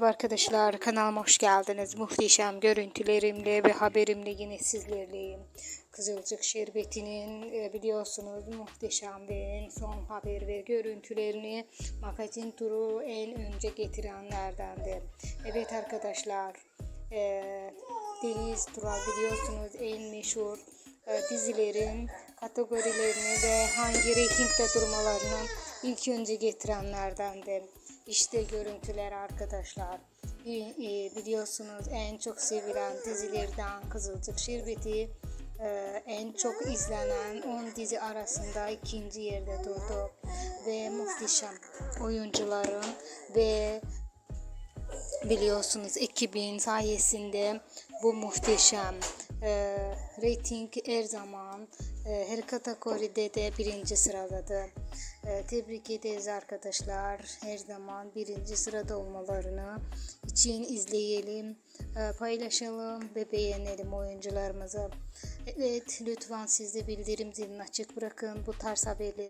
Merhaba arkadaşlar kanalıma hoş geldiniz. Muhteşem görüntülerimle ve haberimle yine sizlerleyim. Kızılcık Şerbeti'nin e, biliyorsunuz muhteşem ve en son haber ve görüntülerini magazin turu en önce getirenlerdendi. Evet arkadaşlar e, Deniz Tural biliyorsunuz en meşhur e, dizilerin kategorilerini ve hangi reytingde durmalarını ilk önce getirenlerden de işte görüntüler arkadaşlar. E, Biliyorsunuz en çok sevilen dizilerden Kızılcık Şerbeti e, en çok izlenen 10 dizi arasında ikinci yerde durdu ve muhteşem oyuncuların ve biliyorsunuz ekibin sayesinde bu muhteşem e, reyting her zaman e, her kategoride de birinci sıradadır. E, tebrik ederiz arkadaşlar. Her zaman birinci sırada olmalarını için izleyelim, e, paylaşalım ve beğenelim oyuncularımızı. Evet lütfen siz de bildirim zilini açık bırakın bu tarz haberleri.